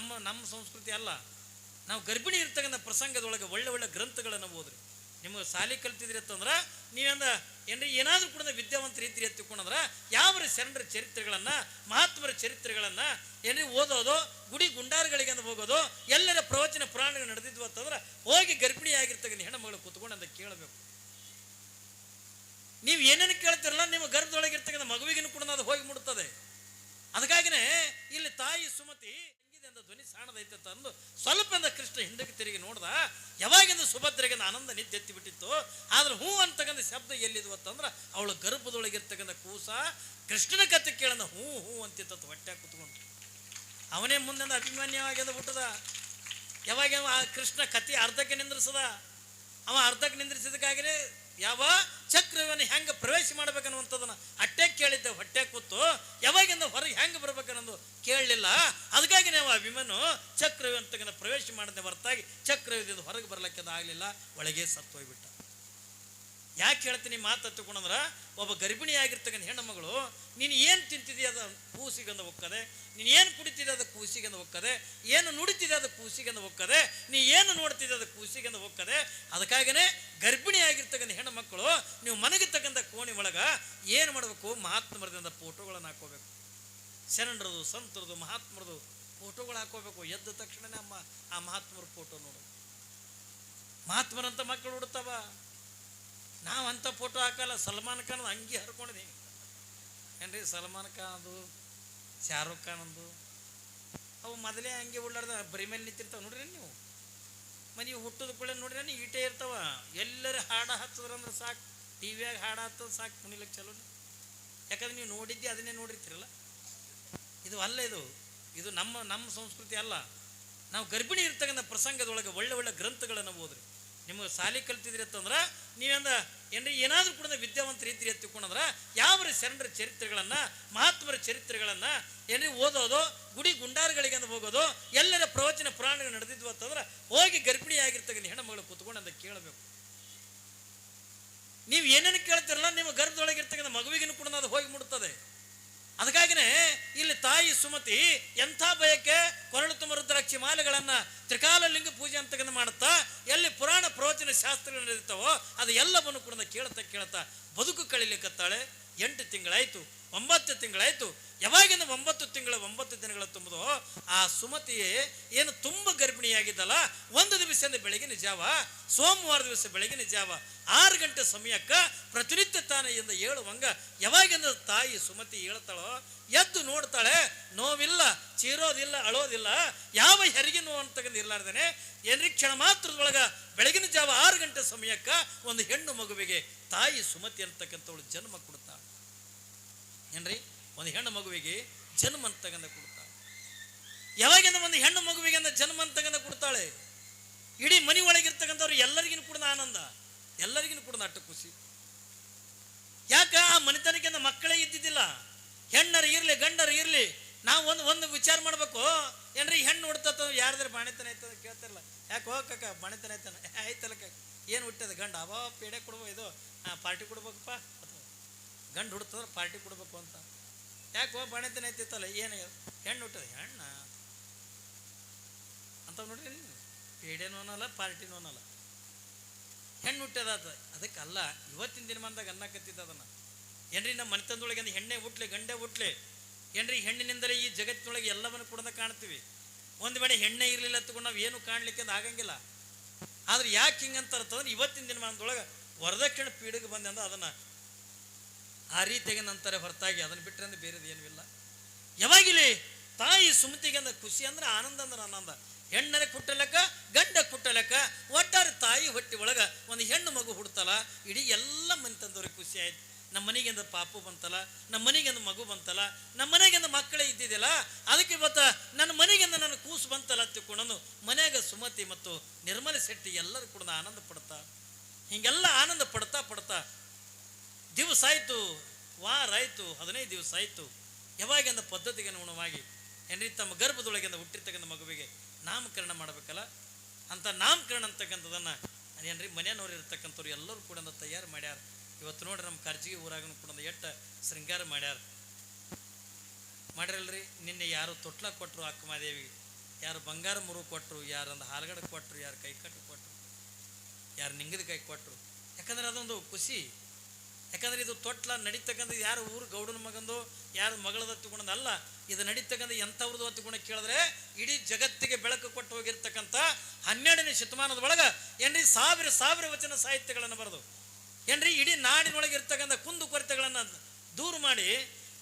ನಮ್ಮ ನಮ್ಮ ಸಂಸ್ಕೃತಿ ಅಲ್ಲ. ನಾವು ಗರ್ಭಿಣಿ ಇರ್ತಕ್ಕಂಥ ಪ್ರಸಂಗದೊಳಗೆ ಒಳ್ಳೆ ಒಳ್ಳೆ ಗ್ರಂಥಗಳನ್ನು ಓದ್ರಿ. ನಿಮಗೆ ಸಾಲಿ ಕಲ್ತಿದ್ರಿ ಅಂತಂದ್ರೆ ನೀವಂದ ಏನ್ರಿ, ಏನಾದರೂ ಕೂಡ ವಿದ್ಯಾವಂತ ಇದ್ರಿ ಅಂತ ತಿಳ್ಕೊಂಡ್ರ ಯಾವ ಶರಣರ ಚರಿತ್ರೆಗಳನ್ನ ಮಹಾತ್ಮರ ಚರಿತ್ರೆಗಳನ್ನ ಏನ್ರಿ ಓದೋದು, ಗುಡಿ ಗುಂಡಾರಗಳಿಗೆ ಅಂತ ಹೋಗೋದು, ಎಲ್ಲರ ಪ್ರವಚನ ಪುರಾಣಗಳು ನಡೆದಿದ್ವು ಅಂತಂದ್ರೆ ಹೋಗಿ ಗರ್ಭಿಣಿ ಆಗಿರ್ತಕ್ಕಂಥ ಹೆಣ್ಣುಮಗಳು ಕೂತ್ಕೊಂಡು ಅಂತ ಕೇಳಬೇಕು. ನೀವು ಏನೇನು ಕೇಳ್ತಿರಲ್ಲ, ನಿಮ್ಮ ಗರ್ಭದೊಳಗೆ ಇರ್ತಕ್ಕಂಥ ಮಗುವಿಗೂ ಕೂಡ ಅದು ಹೋಗಿ ಮುಡುತ್ತದೆ ಅದಕ್ಕಾಗಿನೇ ಇಲ್ಲಿ ತಾಯಿ ಸುಮತಿ ಅಂತ ಧ್ವನಿ ಸಾಣದೈತೆ ತಂದು ಸ್ವಲ್ಪ ಅಂದ ಕೃಷ್ಣ ಹಿಂದಕ್ಕೆ ತಿರುಗಿ ನೋಡ್ದ, ಯಾವಾಗಿಂದ ಸುಭದ್ರೆಗೆ ಆನಂದ ನಿದ್ದೆತ್ತಿ ಬಿಟ್ಟಿತ್ತು, ಆದ್ರೆ ಹೂ ಅಂತಕ್ಕಂಥ ಶಬ್ದ ಎಲ್ಲಿದ್ವು ಅಂತಂದ್ರೆ ಅವಳ ಗರ್ಭದೊಳಗಿರ್ತಕ್ಕಂಥ ಕೂಸ ಕೃಷ್ಣನ ಕತೆ ಕೇಳಂದ, ಹೂ ಹೂ ಅಂತಿತ್ತ ಹೊಟ್ಟೆ ಕುತ್ಕೊಂಡು ಅವನೇ ಮುಂದೆ ಅಭಿಮಾನ್ಯವಾಗ್ಯದ ಹುಟ್ಟದ. ಯಾವಾಗ ಅವ ಆ ಕೃಷ್ಣ ಕತಿ ಅರ್ಧಕ್ಕೆ ನಿಂದ್ರಿಸದ? ಅವ ಅರ್ಧಕ್ಕೆ ನಿಂದ್ರಿಸಿದಕ್ಕಾಗಿನೇ ಯಾವ ಚಕ್ರವನ್ನು ಹೆಂಗೆ ಪ್ರವೇಶ ಮಾಡ್ಬೇಕನ್ನುವಂಥದ್ದನ್ನ ಅಟ್ಟೆ ಕೇಳಿದ್ದೆ, ಹೊಟ್ಟೆ ಕೂತು, ಯಾವಾಗಿಂದ ಹೊರಗೆ ಹೆಂಗೆ ಬರ್ಬೇಕನ್ನೋದು ಕೇಳಲಿಲ್ಲ. ಅದಕ್ಕಾಗಿ ನಾವು ಅಭಿಮನು ಚಕ್ರವ್ಯೂಹಂತಗನ ಪ್ರವೇಶ ಮಾಡದೆ ಹೊರತಾಗಿ ಚಕ್ರವ್ಯೂಹದಿಂದ ಹೊರಗೆ ಬರ್ಲಿಕ್ಕೆ ಆಗಲಿಲ್ಲ ಒಳಗೆ ಸತ್ತು ಹೋಗ್ಬಿಟ್ಟ ಯಾಕೆ ಹೇಳ್ತೀನಿ ಮಾತು ಹತ್ತುಕೊಂಡಂದ್ರೆ, ಒಬ್ಬ ಗರ್ಭಿಣಿಯಾಗಿರ್ತಕ್ಕಂಥ ಹೆಣ್ಣು ಮಗಳು ನೀನು ಏನು ತಿಂತಿದೀಯ ಅದು ಕೂಸಿಗಂದು ಒಕ್ಕದೆ ನೀನು ಏನು ಕುಡಿತಿದೆ ಅದು ಕೂಸಿಗಂದು ಒಕ್ಕದೆ ಏನು ನುಡಿತಿದೆ ಅದು ಕೂಸಿಗಂದು ಒಕ್ಕದೆ ನೀ ಏನು ನೋಡ್ತಿದೆ ಅದು ಕೂಸಿಗಂದು ಒಕ್ಕದೆ ಅದಕ್ಕಾಗನೇ ಗರ್ಭಿಣಿಯಾಗಿರ್ತಕ್ಕಂಥ ಹೆಣ್ಣು ಮಕ್ಕಳು ನೀವು ಮನಗಿರ್ತಕ್ಕಂಥ ಕೋಣಿ ಒಳಗೆ ಏನು ಮಾಡಬೇಕು? ಮಹಾತ್ಮರದಿಂದ ಫೋಟೋಗಳನ್ನು ಹಾಕೋಬೇಕು ಶರಣರದು, ಸಂತರದು, ಮಹಾತ್ಮರದು ಫೋಟೋಗಳು ಹಾಕೋಬೇಕು ಎದ್ದ ತಕ್ಷಣನೇ ಅಮ್ಮ, ಆ ಮಹಾತ್ಮರ ಫೋಟೋ ನೋಡು. ಮಹಾತ್ಮರಂತ ಮಕ್ಕಳು ಹುಡ್ತಾವ ನಾವು ಅಂಥ ಫೋಟೋ ಹಾಕಲ್ಲ, ಸಲ್ಮಾನ್ ಖಾನ್ ಅಂಗಿ ಹರ್ಕೊಂಡಿದ್ದೀವಿ ಏನ್ರಿ ಸಲ್ಮಾನ್ ಖಾನ್ ಅದು ಶಾರುಖ್ ಖಾನ್ ಅದು ಅವು ಮೊದಲೇ ಹಂಗೆ ಉಳ್ಳಾರ್ದ ಬರಿ ಮೇಲೆ ನಿಂತಿರ್ತಾವೆ ನೋಡ್ರಿ ನೀವು. ಮನೆ ಹುಟ್ಟದ ಕೂಡ ನೋಡ್ರಿ ಈಟೇ ಇರ್ತಾವ. ಎಲ್ಲರೂ ಹಾಡ ಹಚ್ಚಿದ್ರಂದ್ರೆ ಸಾಕು. ಟಿ ವಿಯಾಗ ಹಾಡ ಹತ್ತದ ಸಾಕು ಕುಣಿಲಕ್ಕೆ ಚಲೋ ಯಾಕಂದ್ರೆ ನೀವು ನೋಡಿದ್ದೆ, ಅದನ್ನೇ ನೋಡಿರ್ತೀರಲ್ಲ. ಇದು ಅಲ್ಲ ಇದು. ಇದು ನಮ್ಮ ನಮ್ಮ ಸಂಸ್ಕೃತಿ ಅಲ್ಲ. ನಾವು ಗರ್ಭಿಣಿ ಇರ್ತಕ್ಕಂಥ ಪ್ರಸಂಗದೊಳಗೆ ಒಳ್ಳೆ ಒಳ್ಳೆ ಗ್ರಂಥಗಳನ್ನು ಓದ್ರಿ. ನಿಮಗೆ ಸಾಲಿ ಕಲ್ತಿದ್ರಿ ಅಂತಂದ್ರೆ ನೀವಂದ ಏನ್ರಿ, ಏನಾದರೂ ಕೂಡ ವಿದ್ಯಾವಂತ ರೀತಿಯ ಅಂತ ತಿಳ್ಕೊಂಡ್ರ ಯಾವ ಶರಣರ ಚರಿತ್ರೆಗಳನ್ನ, ಮಹಾತ್ಮರ ಚರಿತ್ರೆಗಳನ್ನ ಏನ್ರಿ ಓದೋದು, ಗುಡಿ ಗುಂಡಾರುಗಳಿಗೆ ಅಂತ ಹೋಗೋದು, ಎಲ್ಲರ ಪ್ರವಚನ ಪುರಾಣಗಳು ನಡೆದಿದ್ವು ಅಂತಂದ್ರೆ ಹೋಗಿ ಗರ್ಭಿಣಿ ಆಗಿರ್ತಕ್ಕಂಥ ಹೆಣ್ಣುಮಗಳು ಕೂತ್ಕೊಂಡು ಅಂತ ಕೇಳಬೇಕು. ನೀವು ಏನೇನು ಕೇಳ್ತಿರಲ್ಲ, ನಿಮ್ಮ ಗರ್ಭದೊಳಗಿರ್ತಕ್ಕಂಥ ಮಗುವಿಗೂ ಕೂಡ ಅದು ಹೋಗಿ ಮುಡುತ್ತದೆ ಅದಕ್ಕಾಗಿನೇ ಇಲ್ಲಿ ತಾಯಿ ಸುಮತಿ ಎಂಥ ಭಯಕ್ಕೆ ಕೊರಳು ತುಂಬ ರುದ್ರಾಕ್ಷಿ ಮಾಲೆಗಳನ್ನ ತ್ರಿಕಾಲ ಲಿಂಗ ಪೂಜೆ ಅಂತಕ್ಕಂಥ ಮಾಡುತ್ತಾ, ಎಲ್ಲಿ ಪುರಾಣ ಪ್ರವಚನ ಶಾಸ್ತ್ರಗಳು ನಡೀತಾವೋ, ಅದು ಎಲ್ಲವನ್ನು ಕೂಡ ಕೇಳ್ತಾ ಕೇಳ್ತಾ ಬದುಕು ಕಳಿಲಿಕ್ಕತ್ತಾಳೆ ಎಂಟು ತಿಂಗಳಾಯಿತು, ಒಂಬತ್ತು ತಿಂಗಳಾಯಿತು. ಯಾವಾಗಿಂದ ಒಂಬತ್ತು ತಿಂಗಳ, ಒಂಬತ್ತು ದಿನಗಳ ತುಂಬುದೋ, ಆ ಸುಮತಿಯೇ ಏನು ತುಂಬ ಗರ್ಭಿಣಿಯಾಗಿದ್ದಲ್ಲ, ಒಂದು ದಿವಸದಿಂದ ಬೆಳಗಿನ ಜಾವ ಸೋಮವಾರ ದಿವಸ ಬೆಳಗಿನ ಜಾವ ಆರು ಗಂಟೆ ಸಮಯಕ್ಕೆ ಪ್ರತಿನಿತ್ಯ ತಾನೆಯಿಂದ ಏಳುವಂಗ, ಯಾವಾಗಿಂದ ತಾಯಿ ಸುಮತಿ ಹೇಳ್ತಾಳೋ, ಎದ್ದು ನೋಡ್ತಾಳೆ, ನೋವಿಲ್ಲ, ಚೀರೋದಿಲ್ಲ, ಅಳೋದಿಲ್ಲ, ಯಾವ ಹೆರಿಗೆ ನೋವು ಅಂತಕ್ಕಂಥ ಏನ್ರಿ ಕ್ಷಣ ಮಾತ್ರದೊಳಗ ಬೆಳಗಿನ ಜಾವ ಆರು ಗಂಟೆ ಸಮಯಕ್ಕ ಒಂದು ಹೆಣ್ಣು ಮಗುವಿಗೆ ತಾಯಿ ಸುಮತಿ ಅಂತಕ್ಕಂಥವಳು ಜನ್ಮ ಕೊಡ್ತಾಳೆ. ಏನ್ರಿ? ಒಂದು ಹೆಣ್ಣು ಮಗುವಿಗೆ ಜನ್ಮ ಅಂತಕ್ಕಂಥ ಕೊಡ್ತಾಳೆ. ಯಾವಾಗಿಂದ ಒಂದು ಹೆಣ್ಣು ಮಗುವಿಗೆ ಅಂದ ಜನ್ಮ ಅಂತಕ್ಕಂಥ ಕೊಡ್ತಾಳೆ? ಇಡೀ ಮನೆ ಒಳಗಿರ್ತಕ್ಕಂಥವ್ರು ಎಲ್ಲರಿಗಿನ ಕೂಡ ಆನಂದ ಎಲ್ಲರಿಗಿನ ಕೂಡ ಅಟ್ಟ ಖುಷಿ. ಯಾಕ? ಆ ಮನೆತನಕ್ಕಿಂತ ಮಕ್ಕಳೇ ಇದ್ದಿದ್ದಿಲ್ಲ. ಹೆಣ್ಣರು ಇರ್ಲಿ, ಗಂಡರು ಇರ್ಲಿ, ನಾವು ಒಂದು ಒಂದು ವಿಚಾರ ಮಾಡಬೇಕು. ಏನ್ರಿ, ಹೆಣ್ಣು ಹುಡ್ತತ್ತ ಯಾರ್ದಾರ ಬಾಣಿತನ ಐತದ ಕೇಳ್ತಿರಲ್ಲ ಯಾಕೆ ಹೋಗಕ್ಕ ಬಾಣಿತನ ಐತನ ಆಯ್ತಲ್ಲ ಏನು ಹುಟ್ಟದ? ಗಂಡ ಅವ ಪೇಡೆ ಕೊಡ್ಬೋ ಇದು ಪಾರ್ಟಿ ಕೊಡ್ಬೇಕಪ್ಪ? ಅಥವಾ ಗಂಡು ಹುಡ್ತಂದ್ರೆ ಪಾರ್ಟಿ ಕೊಡ್ಬೇಕು ಅಂತ. ಯಾಕೆ ಹೋಗಿ ಬಾಣಿತನ ಐತಿತ್ತಲ್ಲ ಏನು ಹೆಣ್ಣು ಹುಟ್ಟದ? ಹೆಣ್ಣ. ಅಂತ ನೋಡ್ರಿ ಪೇಡೆನೂ ಅನ್ನಲ್ಲ ಪಾರ್ಟಿನೂ ಅನ್ನಲ್ಲ ಹೆಣ್ಣು ಹುಟ್ಟದಾತ ಅದಕ್ಕಲ್ಲ, ಇವತ್ತಿನ ದಿನಮಾನದಾಗ ಅನ್ನಕತ್ತಿದ್ದ ಅದನ್ನ. ಏನ್ರಿ, ನಮ್ಮ ಮನೆತನದೊಳಗೆ ಹೆಣ್ಣೆ ಹುಟ್ಲಿ, ಗಂಡೆ ಏನ್ರಿ ಹೆಣ್ಣಿನಿಂದಲೇ ಈ ಜಗತ್ತಿನೊಳಗೆ ಎಲ್ಲವನ್ನು ಕೂಡ ಕಾಣ್ತೀವಿ? ಒಂದು ವೇಳೆ ಹೆಣ್ಣೆ ಇರಲಿಲ್ಲ ತಗೊಂಡು ನಾವು ಏನು ಕಾಣಲಿಕ್ಕೆ ಅಂತ ಆಗಂಗಿಲ್ಲ. ಆದ್ರೆ ಯಾಕೆ ಹಿಂಗಂತ ಅಂತಂದ್ರೆ ಇವತ್ತಿನ ದಿನಮಾನದೊಳಗೆ ವರದಕ್ಷಿಣ ಪೀಡಿಗೆ ಬಂದೆ ಅಂದ್ರೆ ಅದನ್ನ ಆ ರೀತಿಯಾಗಿ ನಂತರ ಹೊರತಾಗಿ. ಅದನ್ನ ಬಿಟ್ಟರೆ ಅಂದ್ರೆ ಬೇರೆದು ಏನೂ ಇಲ್ಲ. ಯಾವಾಗಿಲಿ ತಾಯಿ ಸುಮತಿಗೆ ಅಂದ್ರೆ ಖುಷಿ ಅಂದ್ರೆ ಆನಂದ ಅಂದ್ರೆ ಆನಂದ. ಹೆಣ್ಣನ ಕುಟ್ಟಲಕ್ಕ, ಗಂಡ ಕುಟ್ಟಲೆಕ್ಕ, ಒಟ್ಟಾರೆ ತಾಯಿ ಹೊಟ್ಟಿ ಒಳಗ ಒಂದು ಹೆಣ್ಣು ಮಗು ಹುಡ್ತಲ್ಲ, ಇಡೀ ಎಲ್ಲ ಮನೆ ತಂದವ್ರಿಗೆ ಖುಷಿ ಆಯ್ತು. ನಮ್ಮ ಮನೆಗಿಂದ ಪಾಪು ಬಂತಲ್ಲ, ನಮ್ಮ ಮನೆಗಿಂದ ಮಗು ಬಂತಲ್ಲ, ನಮ್ಮ ಮನೆಗಿಂದ ಮಕ್ಕಳೇ ಇದ್ದಿದ್ದಿಲ್ಲ ಅದಕ್ಕೆ ಇವತ್ತ ನನ್ನ ಮನೆಗಿಂದ ನನ್ನ ಕೂಸು ಬಂತಲ್ಲ ತಿಳ್ಕೊಂಡು ಮನೆಯಾಗ ಸುಮತಿ ಮತ್ತು ನಿರ್ಮಲ ಶೆಟ್ಟಿ ಎಲ್ಲರೂ ಕೂಡ ಆನಂದ ಪಡ್ತಾ, ಹಿಂಗೆಲ್ಲ ಆನಂದ ಪಡ್ತಾ ಪಡ್ತಾ ದಿವಸ ಆಯಿತು, ವಾರ ಆಯಿತು, ಹದಿನೈದು ದಿವಸ ಆಯಿತು, ಯಾವಾಗಿಂದ ಪದ್ಧತಿಗೆ ಅನುಗುಣವಾಗಿ ಏನ್ರಿ ತಮ್ಮ ಗರ್ಭದೊಳಗಿಂದ ಹುಟ್ಟಿರ್ತಕ್ಕಂಥ ಮಗುವಿಗೆ ನಾಮಕರಣ ಮಾಡಬೇಕಲ್ಲ, ಅಂತ ನಾಮಕರಣ ಅಂತಕ್ಕಂಥದ್ದನ್ನು ಏನ್ರಿ ಮನೆಯವ್ರು ಇರ್ತಕ್ಕಂಥವ್ರು ಎಲ್ಲರೂ ಕೂಡ ತಯಾರು ಮಾಡ್ಯಾರ. ಇವತ್ತು ನೋಡ್ರಿ ನಮ್ಮ ಖರ್ಜಿಗೆ ಊರಾಗನು ಕೂಡ ಎಟ್ಟ ಶೃಂಗಾರ ಮಾಡ್ಯಾರ. ಮಾಡ್ರಲ್ರಿ ನಿನ್ನೆ ಯಾರು ತೊಟ್ಲ ಕೊಟ್ಟರು ಅಕ್ಕಮಾದೇವಿ ಯಾರು ಬಂಗಾರ ಮುರು ಕೊಟ್ಟರು ಯಾರು ಒಂದು ಹಾಲ್ಗಡೆ ಕೊಟ್ಟರು ಯಾರು ಕೈ ಕಟ್ಟು ಕೊಟ್ಟರು ಯಾರು ನಿಂಗದ ಕೈ ಕೊಟ್ಟರು ಯಾಕಂದ್ರೆ ಅದೊಂದು ಖುಷಿ. ಯಾಕಂದ್ರೆ ಇದು ತೊಟ್ಲ ನಡೀತಕ್ಕಂಥ ಯಾರು ಊರು ಗೌಡನ ಮಗಂದು, ಯಾರು ಮಗಳದ ಅಲ್ಲ. ಇದು ನಡೀತಕ್ಕಂಥ ಎಂಥವ್ರದ್ದು ಅಂತ ಗುಣ ಕೇಳಿದ್ರೆ ಇಡೀ ಜಗತ್ತಿಗೆ ಬೆಳಕು ಕೊಟ್ಟು ಹೋಗಿರ್ತಕ್ಕಂಥ ಹನ್ನೆರಡನೇ ಶತಮಾನದ ಒಳಗೆ ಏನ್ರಿ ಸಾವಿರ ಸಾವಿರ ವಚನ ಸಾಹಿತ್ಯಗಳನ್ನು ಬರೆದು. ಏನ್ರಿ? ಇಡೀ ನಾಡಿನೊಳಗೆ ಇರ್ತಕ್ಕಂಥ ಕುಂದು ಕೊರತೆಗಳನ್ನು ದೂರು ಮಾಡಿ,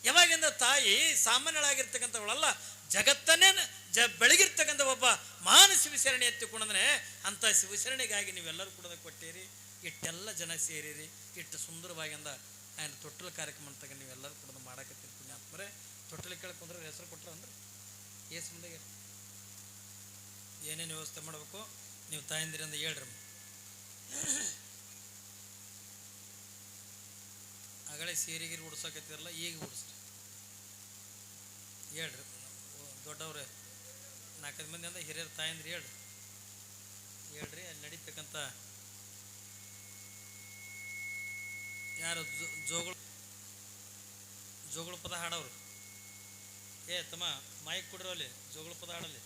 ಯಾವಾಗಿಂದ ತಾಯಿ ಸಾಮಾನ್ಯಳಾಗಿರ್ತಕ್ಕಂಥವಳಲ್ಲ, ಜಗತ್ತನ್ನೇ ಜ ಬೆಳಗಿರ್ತಕ್ಕಂಥ ಒಬ್ಬ ಮಹಾನ್ ಶಿವಶರಣಿ ಎತ್ತಿಕೊಂಡ್ರೆ ಅಂಥ ಶಿವಶರಣಿಗಾಗಿ ನೀವೆಲ್ಲರೂ ಕೂಡ ಕೊಟ್ಟಿರಿ, ಇಟ್ಟೆಲ್ಲ ಜನ ಸೇರಿರಿ, ಇಟ್ಟು ಸುಂದರವಾಗಿಂದ ಆಯ್ನ ತೊಟ್ಟಲು ಕಾರ್ಯಕ್ರಮ ತಗ ನೀವೆಲ್ಲರೂ ಕೂಡ ಮಾಡಾಕತ್ತೀರಿ ಪುಣ್ಯಾತ್ಮರೆ ತೊಟ್ಟಲು ಕೇಳ್ಕೊಂಡ್ರೆ ಹೆಸರು ಕೊಟ್ಟರು ಅಂದ್ರೆ ಏ ಮುಂದೆ ಏನೇನು ವ್ಯವಸ್ಥೆ ಮಾಡಬೇಕು? ನೀವು ತಾಯಂದಿರಿಂದ ಹೇಳ್ರಿ. ಆಗಲೇ ಸೀರೆಗಿರಿ ಉಡ್ಸಕತ್ತಿರಲ್ಲ ಈಗ ಉಡ್ಸ್ರಿ. ಹೇಳ್ರಿ ದೊಡ್ಡವ್ರೆ, ನಾಲ್ಕೈದು ಮಂದಿ ಅಂದ ಹಿರಿಯರ ತಾಯಂದ್ರಿ ಹೇಳ್ರಿ. ಹೇಳ್ರಿ, ಅಲ್ಲಿ ನಡೀತಕ್ಕಂಥ ಯಾರು ಜೋಗಳ, ಜೋಗಳು ಪದ ಹಾಡೋರು ಏ, ತಮ್ಮ, ಮೈಕ್ ಕೊಡ್ರಿ ಅಲ್ಲಿ, ಜೋಗಳ ಪದ ಹಾಡಲ್ಲಿ.